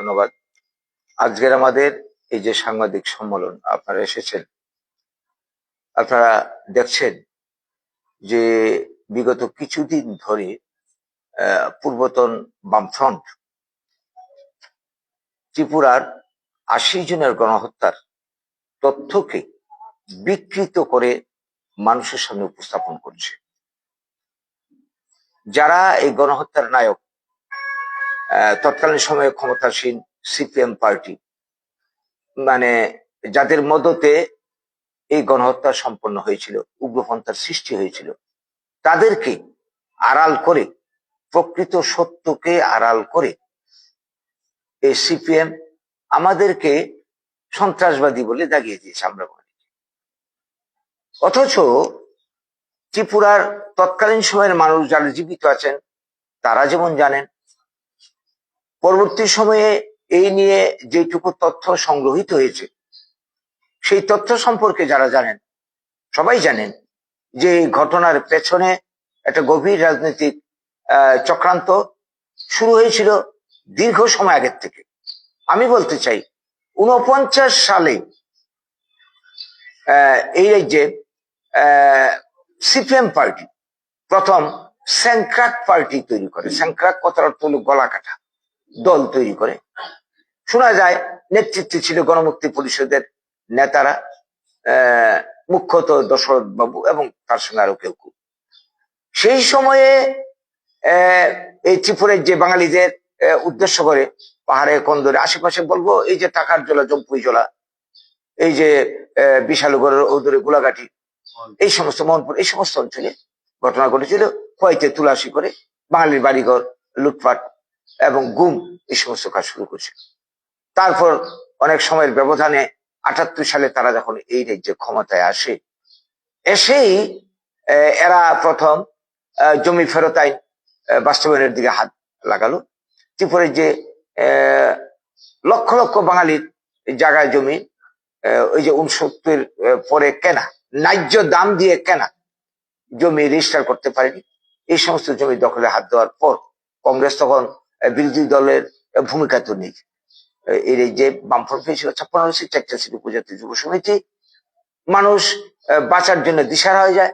ধন্যবাদ। আজকের আমাদের এই যে সাংবাদিক সম্মেলন, আপনারা এসেছেন। আপনারা দেখছেন যে বিগত কিছুদিন ধরে পূর্বতন বামফ্রন্ট, ত্রিপুরার আশি জনের গণহত্যার তথ্যকে বিকৃত করে মানুষের সামনে উপস্থাপন করছে। যারা এই গণহত্যার নায়ক তৎকালীন সময়ে ক্ষমতাসীন সিপিএম পার্টি। মানে যাদের মদতে এই গণহত্যা সম্পন্ন হয়েছিল, উগ্রপন্থার সৃষ্টি হয়েছিল, তাদেরকে আড়াল করে, প্রকৃত সত্যকে আড়াল করে এই সিপিএম আমাদেরকে সন্ত্রাসবাদী বলে দাগিয়ে দিয়েছে আমরা অথচ ত্রিপুরার তৎকালীন সময়ের মানুষ যারা জীবিত আছেন, তারা যেমন জানেন পরবর্তী সময়ে এই নিয়ে যেটুকু তথ্য সংগ্রহিত হয়েছে, সেই তথ্য সম্পর্কে যারা জানেন, সবাই জানেন যে ঘটনার পেছনে একটা গভীর রাজনৈতিক চক্রান্ত শুরু হয়েছিল দীর্ঘ সময় আগের থেকে। আমি বলতে চাই উনপঞ্চাশ সালে এই যে সিপিএম পার্টি, প্রথম স্যাংক্রাক পার্টি তৈরি করে। স্যাংক্রাক কথার অর্থ হলো গলা কাটা। দল তৈরি করে। শোনা যায় নেতৃত্বে ছিল গণমুক্তি পরিষদের নেতারা মুখ্যত দশরথ বাবু এবং তার সঙ্গে আরও কেউ সেই সময়ে এই ত্রিপুরের যে বাঙালিদের উদ্দেশ্য করে পাহাড়ে, কন্দরে আশেপাশে বলব, এই যে টাকার জলা জম্পুই জলা এই যে বিশালগড়ের ওদরে গোলাঘাটি, এই সমস্ত মোহনপুর, এই সমস্ত অঞ্চলে ঘটনা ঘটেছিল। খোয়াইতে তুলাসি করে বাঙালির বাড়িঘর, লুটপাট এবং গুম এই সমস্ত কাজ শুরু করেছিল তারপর অনেক সময়ের ব্যবধানে আটাত্তর সালে তারা যখন এই রাজ্যে ক্ষমতায় আসে, এসেই এরা প্রথম জমি ফেরত আইন বাস্তবায়নের দিকে হাত লাগালো। ত্রিপুরের যে লক্ষ লক্ষ বাঙালির জায়গায় জমি ওই যে উনসত্তর পরে কেনা, ন্যায্য দাম দিয়ে কেনা জমি রেজিস্টার করতে পারেনি। এই সমস্ত জমি দখলে হাত দেওয়ার পর কংগ্রেস তখন বিরোধী দলের ভূমিকা তো নেই। এর এই যে বামফ্রন্ট পেয়েছিল ছাপ্পান্ন সিট চারটা সিট উপজাতি যুব সমিতি। মানুষ বাঁচার জন্য দিশারা হয়ে যায়।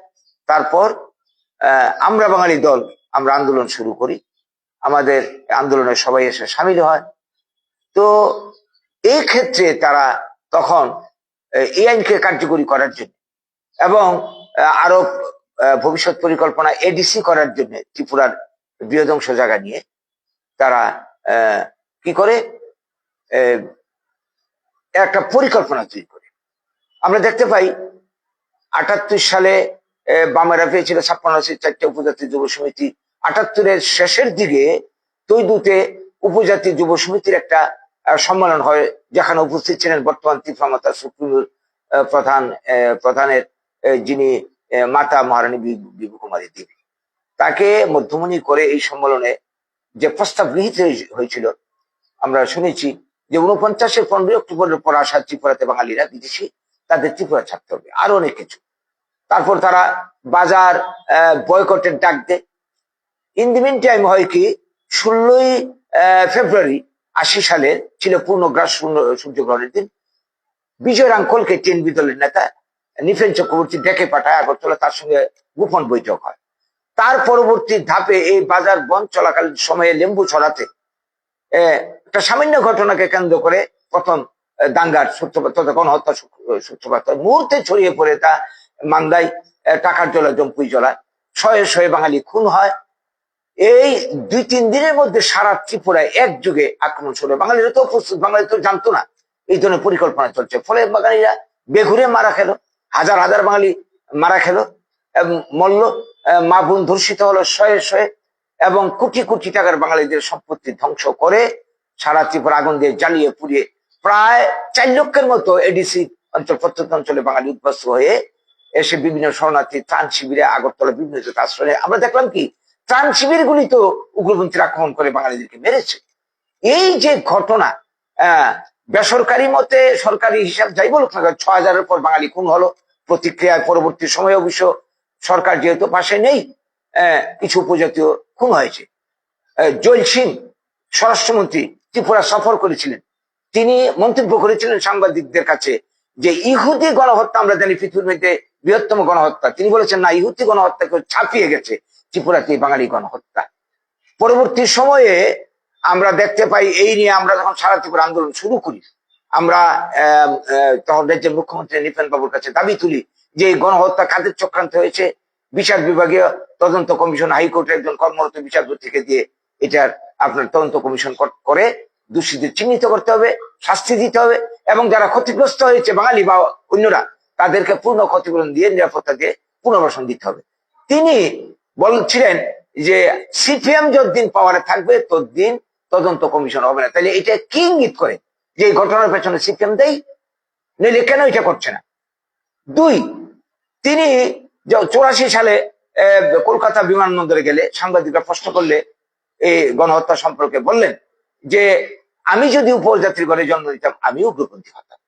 তারপর আমরা বাঙালি দল, আমরা আন্দোলন শুরু করি। আমাদের আন্দোলনে সবাই এসে সামিল হয়। তো এই ক্ষেত্রে তারা তখন এই আইনকে কার্যকরী করার জন্য এবং আরও ভবিষ্যৎ পরিকল্পনা এডিসি করার জন্য ত্রিপুরার বৃহদংশ জায়গা নিয়ে তারা কি করে? একটা পরিকল্পনা তৈরি করে। আমরা দেখতে পাই, আটাত্তর সালে বামেরা পেয়েছিল ছাপ্পান্ন চারটে উপজাতি যুব সমিতি। আটাত্তরের শেষের দিকে তৈদুতে উপজাতি যুব সমিতির একটা সম্মেলন হয়, যেখানে উপস্থিত ছিলেন বর্তমান ত্রিপুরামাতা সুপ্রিমোর প্রধান প্রধানের যিনি মাতা মহারানী বিভু কুমারী দেবী। তাকে মধ্যমণি করে এই সম্মেলনে যে প্রস্তাব গৃহীত হয়েছিল। আমরা শুনেছি যে উনপঞ্চাশের পনেরোই অক্টোবরের পর আসা ত্রিপুরাতে বাঙালিরা বিদেশি, তাদের ত্রিপুরা ছাড়তে হবে, আরও অনেক কিছু। তারপর তারা বাজার বয়কটের ডাক দেয়। ইন দি মিন টাইম হয় কি, ষোলোই ফেব্রুয়ারি আশি সালে ছিল পূর্ণগ্রাস শূন্য- সূর্যগ্রহণের দিন। বিজয় রাঙ্কলকে টিএনবি দলের নেতা নিফেন চক্রবর্তী ডেকে পাঠায় আগরতলা, তার সঙ্গে গোপন বৈঠক হয়। তার পরবর্তী ধাপে এই বাজার বন্ধ চলাকালীন সময়ে লেম্বু ছড়াতে একটা সামান্য ঘটনাকে কেন্দ্র করে প্রথম দাঙ্গার সূত্রপাত তথা গণহত্যা সূ- সূত্রপাত। মুহূর্তে ছড়িয়ে পড়ে তা মান্দায় টাকার জলা জম্পুই জলা শয়ে শয়ে বাঙালি খুন হয়। এই দুই তিন দিনের মধ্যে সারা ত্রিপুরায় এক যুগে আক্রমণ শুরু হয়। বাঙালিরা তো প্রস্তুত বাঙালি তো জানতো না। এই ধরনের পরিকল্পনা চলছে। ফলে বাঙালিরা বেঘুরে মারা খেলো। হাজার হাজার বাঙালি মারা খেলো মল্ল মা বোন ধর্ষিত হলো শয়ে শয়ে এবং কোটি কোটি টাকার বাঙালিদের সম্পত্তি ধ্বংস করে সারা ত্রিপুরা আগুন দিয়ে জ্বালিয়ে পুড়িয়ে প্রায় চার লক্ষের মতো এডিসি অঞ্চল, প্রত্যন্ত অঞ্চলে বাঙালি উদ্বাস্ত হয়ে এসে বিভিন্ন শরণার্থী, ত্রাণ শিবিরে আগরতলা বিভিন্ন আশ্রয় আমরা দেখলাম কি, ত্রাণ শিবির গুলি তো উগ্রপন্থীর আক্রমণ করে বাঙালিদেরকে মেরেছে। এই যে ঘটনা বেসরকারি মতে সরকারি হিসাব যাই বলুক না ছ হাজারের পর বাঙালি খুন হলো। প্রতিক্রিয়ায় পরবর্তী সময়ে অবশ্য সরকার যেহেতু পাশে নেই কিছু উপজাতীয় খুন হয়েছে। জৈল সিং স্বরাষ্ট্রমন্ত্রী ত্রিপুরা সফর করেছিলেন। তিনি মন্তব্য করেছিলেন সাংবাদিকদের কাছে যে ইহুদি গণহত্যা, আমরা জানি পৃথিবীর মধ্যে বৃহত্তম গণহত্যা। তিনি বলেছেন, না, ইহুদি গণহত্যাকে ছাপিয়ে গেছে ত্রিপুরাতে বাঙালি গণহত্যা। পরবর্তী সময়ে আমরা দেখতে পাই, এই নিয়ে আমরা যখন সারা ত্রিপুরা আন্দোলন শুরু করি, আমরা তখন রাজ্যের মুখ্যমন্ত্রী নিপেন বাবুর কাছে দাবি তুলি যে গণহত্যা কাদের চক্রান্ত হয়েছে, বিচার বিভাগীয় তদন্ত কমিশন, হাইকোর্টের একজন কর্মরত বিচারপতিকে দিয়ে এটার আপনার তদন্ত কমিশন করে দোষীদের চিহ্নিত করতে হবে, শাস্তি দিতে হবে, এবং যারা ক্ষতিগ্রস্ত হয়েছে, বাঙালি বা অন্যরা, তাদেরকে পূর্ণ ক্ষতিপূরণ দিয়ে, নিরাপত্তা দিয়ে পুনর্বাসন দিতে হবে। তিনি বলছিলেন যে, সিপিএম যতদিন পাওয়ারে থাকবে, ততদিন তদন্ত কমিশন হবে না। তাহলে এটা কি ইঙ্গিত করে? যে এই ঘটনার পেছনে সিপিএম দেয় নইলে কেন এটা করছে না? দুই তিনি চৌরাশি সালে কলকাতা বিমানবন্দরে গেলে সাংবাদিকরা প্রশ্ন করলে এই গণহত্যা সম্পর্কে বললেন যে আমি যদি উপজাতির ঘরে জন্ম দিতাম আমি উগ্রপন্থী হতাম।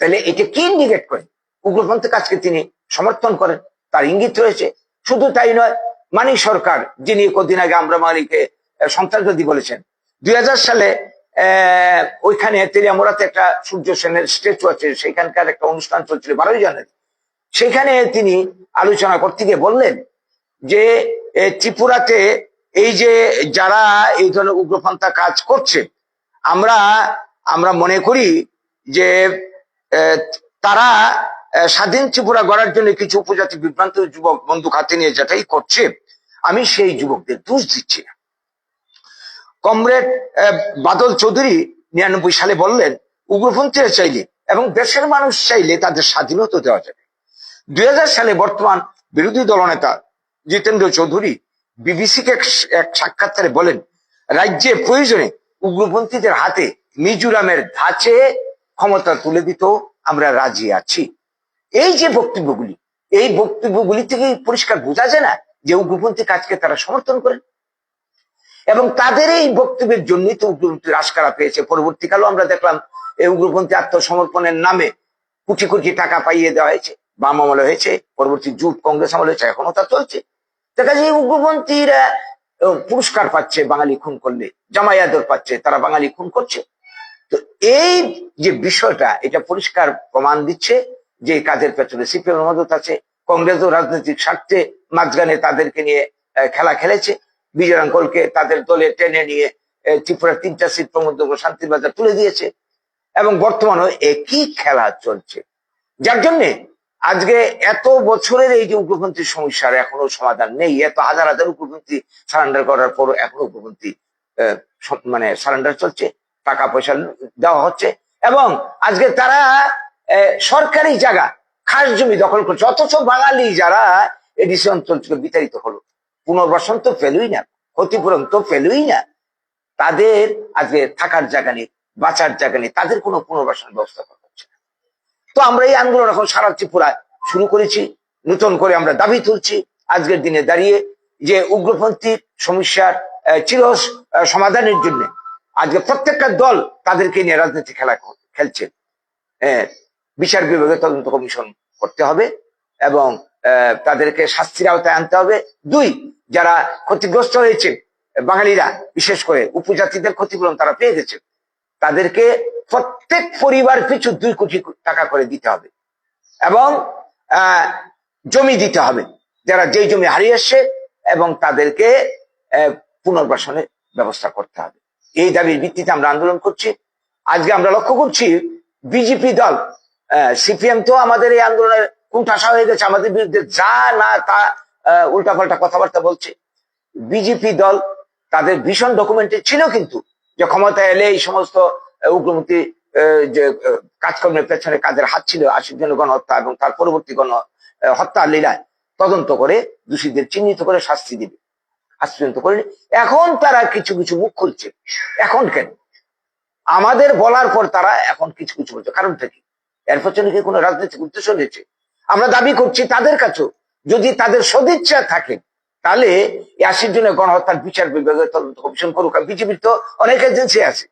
তাহলে এটা কি ইন্ডিকেট করে? উগ্রপন্থী কাজকে তিনি সমর্থন করেন তার ইঙ্গিত রয়েছে। শুধু তাই নয় মানিক সরকার যিনি কদিন আগে আমরা মালিককে আহ, সন্ত্রাসবাদী বলেছেন দুই হাজার সালে আহ, ওইখানে তেলিয়ামোড়াতে একটা সূর্য সেনের স্ট্যাচু আছে সেখানকার একটা অনুষ্ঠান চলছিল বারোই জানুয়ারি। সেখানে তিনি আলোচনা করতে গিয়ে বললেন যে ত্রিপুরাতে এই যে যারা এই ধরনের উগ্রপন্থা কাজ করছে, আমরা আমরা মনে করি যে তারা স্বাধীন ত্রিপুরা গড়ার জন্য কিছু উপজাতি বিভ্রান্ত যুবক বন্দুক হাতে নিয়ে যেটাই করছে, আমি সেই যুবকদের দোষ দিচ্ছি না। কমরেড বাদল চৌধুরী নিরানব্বই সালে বললেন, উগ্রপন্থীরা চাইলে এবং দেশের মানুষ চাইলে তাদের স্বাধীনতা দেওয়া যাবে। দুই হাজার সালে বর্তমান বিরোধী দলনেতা জিতেন্দ্র চৌধুরী বিবিসিকে এক সাক্ষাৎকারে বলেন, রাজ্যে প্রয়োজনে উগ্রপন্থীদের হাতে মিজোরামের ধাঁচে ক্ষমতা তুলে দিত আমরা রাজি আছি। এই যে বক্তব্যগুলি, এই বক্তব্যগুলি থেকেই পরিষ্কার বোঝা যায় না যে উগ্রপন্থী কাজকে তারা সমর্থন করেন। এবং তাদের এই বক্তব্যের জন্যই তো উগ্রপন্থীর আশকারা পেয়েছে। পরবর্তীকালেও আমরা দেখলাম, এই উগ্রপন্থী আত্মসমর্পণের নামে কোটি কোটি টাকা পাইয়ে দেওয়া হয়েছে। বাম আমলে হয়েছে, পরবর্তী জুট কংগ্রেস আমলে হয়েছে, এখনও তা চলছে। দেখা যায় উগ্রপন্থীরা পুরস্কার পাচ্ছে, বাঙালি খুন করলে, জামাই পাচ্ছে, তারা বাঙালি খুন করছে। তো এই যে বিষয়টা, এটা পরিষ্কার প্রমাণ দিচ্ছে যে কাজের পেছনে সিপিএম মদত আছে। কংগ্রেসও রাজনৈতিক স্বার্থে মাঝখানে তাদেরকে নিয়ে খেলা খেলেছে। বিজয়াঙ্কলকে তাদের দলে টেনে নিয়ে ত্রিপুরার তিনটা সিট প্রমোদ শান্তির বাজার তুলে দিয়েছে। এবং বর্তমানে একই খেলা চলছে। যার জন্যে আজকে এত বছরের এই যে উগ্রপন্থী সমস্যার এখনও সমাধান নেই, এত হাজার হাজার উগ্রপন্থী সারেন্ডার করার পরও এখনও উগ্রপন্থী মানে সারেন্ডার চলছে, টাকা পয়সা দেওয়া হচ্ছে এবং আজকে তারা সরকারি জায়গা, খাস জমি দখল করছে, অথচ বাঙালি যারা এডিসি অঞ্চল থেকে বিতাড়িত হলো, পুনর্বাসন তো পেলই না, ক্ষতিপূরণ তো পেলই না, তাদের আজকে থাকার জায়গা নেই, বাঁচার জায়গা নেই, তাদের কোনো পুনর্বাসন ব্যবস্থা তো আমরা এই আন্দোলন এখন সারা ত্রিপুরায় শুরু করেছি, নতুন করে আমরা দাবি তুলছি। আজকের দিনে দাঁড়িয়ে যে উগ্রপন্থী সমস্যার চির সমাধানের জন্য আজকে প্রত্যেকটা দল তাদেরকে নিয়ে রাজনীতি খেলা খেলছে। বিচার বিভাগে তদন্ত কমিশন করতে হবে এবং তাদেরকে শাস্তির আওতায় আনতে হবে। দুই, যারা ক্ষতিগ্রস্ত হয়েছে, বাঙালিরা, বিশেষ করে উপজাতিদের ক্ষতিপূরণ তারা পেয়ে গেছে, তাদেরকে প্রত্যেক পরিবার পিছু দুই কোটি টাকা করে দিতে হবে। এবং জমি দিতে হবে। যারা যেই জমি হারিয়ে এসছে এবং তাদেরকে পুনর্বাসনের ব্যবস্থা করতে হবে। এই দাবির ভিত্তিতে আমরা আন্দোলন করছি। আজকে আমরা লক্ষ্য করছি বিজেপি দল সিপিএম তো আমাদের এই আন্দোলনের কুণ্ঠাসা হয়ে গেছে। আমাদের বিরুদ্ধে যা না তা উল্টাপাল্টা কথাবার্তা বলছে। বিজেপি দল তাদের ভীষণ ডকুমেন্টে ছিল কিন্তু যে ক্ষমতায় এলে এই সমস্ত উগ্রপন্থী যে কাজকর্মের পেছনে কাজের হাত ছিল আশির জন্য গণহত্যা এবং তার পরবর্তী গণ হত্যা লীলায় তদন্ত করে দোষীদের চিহ্নিত করে শাস্তি দিবে। আজ পর্যন্ত করেনি এখন তারা কিছু কিছু মুখ খুলছে। এখন কেন? আমাদের বলার পর তারা এখন কিছু কিছু বলছে। কারণটা কি? এর পেছনে কি কোনো রাজনৈতিক উদ্দেশ্য রয়েছে? আমরা দাবি করছি তাদের কাছেও, যদি তাদের সদিচ্ছা থাকে, তাহলে এই আশির জন্য গণহত্যার বিচার বিভাগের তদন্ত কমিশন করুক। বিজেপির তো অনেক এজেন্সি আছে।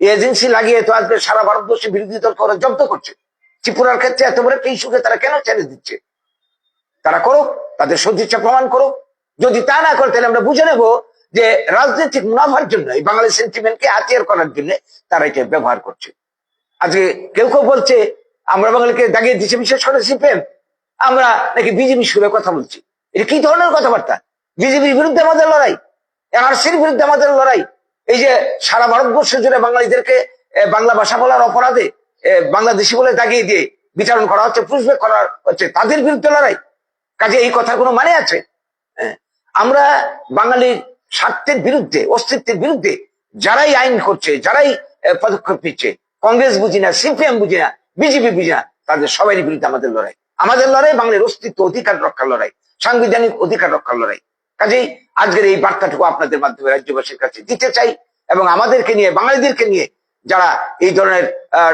এজেন্সি লাগিয়ে তো আজকে সারা ভারতবর্ষে বিরোধী দল করে জব্দ করছে। ত্রিপুরার ক্ষেত্রে এত বড় একটা ইস্যুকে তারা কেন ছেড়ে দিচ্ছে? তারা করুক তাদের সদিচ্ছা প্রমাণ করুক যদি তা না করে, তাহলে আমরা বুঝে নেব যে রাজনৈতিক মুনাফার জন্য, এই বাঙালি সেন্টিমেন্টকে হাতিয়ার করার জন্য তারা এটা ব্যবহার করছে। আজকে কেউ কেউ বলছে, আমরা বাঙালিকে দাগিয়ে দিচ্ছে বিশেষ করে সিপিএম। আমরা নাকি বিজেপি সুরে কথা বলছি। এটা কি ধরনের কথাবার্তা? বিজেপির বিরুদ্ধে আমাদের লড়াই এনআরসির বিরুদ্ধে আমাদের লড়াই। এই যে সারা ভারতবর্ষ জুড়ে বাঙালিদেরকে বাংলা ভাষা বলার অপরাধে বাংলাদেশি বলে দাগিয়ে দিয়ে বিচারণ করা হচ্ছে, পুষবেক করা হচ্ছে, তাদের বিরুদ্ধে লড়াই। কাজে এই কথার কোনো মানে আছে। আমরা বাঙালির স্বার্থের বিরুদ্ধে, অস্তিত্বের বিরুদ্ধে যারাই আইন করছে, যারাই পদক্ষেপ নিচ্ছে, কংগ্রেস বুঝি না, সিপিএম বুঝি না, বিজেপি বুঝি না, তাদের সবারই বিরুদ্ধে আমাদের লড়াই। আমাদের লড়াই বাঙালির অস্তিত্ব অধিকার রক্ষার লড়াই, সাংবিধানিক অধিকার রক্ষার লড়াই। কাজেই আজকের এই বার্তাটুকু আপনাদের মাধ্যমে রাজ্যবাসীর কাছে দিতে চাই এবং আমাদেরকে নিয়ে, বাঙালিদেরকে নিয়ে যারা এই ধরনের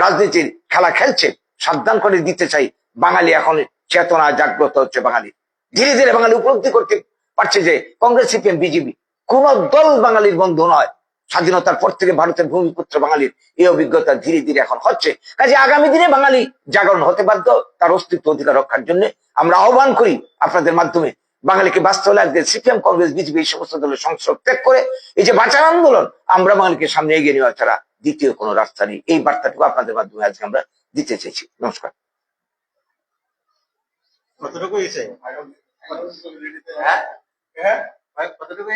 রাজনীতির খেলা খেলছে, সাবধান করে দিতে চাই। বাঙালি এখন চেতনা জাগ্রত হচ্ছে বাঙালি। ধীরে ধীরে বাঙালি উপলব্ধি করতে পারছে যে কংগ্রেস, সিপিএম, বিজেপি কোন দল বাঙালির বন্ধু নয়। স্বাধীনতার পর থেকে ভারতের ভূমিপুত্র বাঙালির এই অভিজ্ঞতা ধীরে ধীরে এখন হচ্ছে। কাজে আগামী দিনে বাঙালি জাগরণ হতে বাধ্য, তার অস্তিত্ব অধিকার রক্ষার জন্য আমরা আহ্বান করি আপনাদের মাধ্যমে। বাঙালিকে বাঁচতে হলে আজকে সিপিএম কংগ্রেস বিজেপি এই সমস্ত দলের সংসদ ত্যাগ করে এই যে বাঁচার আন্দোলন আমরা বাঙালিকে সামনে এগিয়ে নেওয়া ছাড়া দ্বিতীয় কোনো রাস্তা নেই। এই বার্তাটুকু আপনাদের মাধ্যমে আজকে আমরা দিতে চাইছি। নমস্কার। কতটুকু হয়েছে? হ্যাঁ? কতটুকু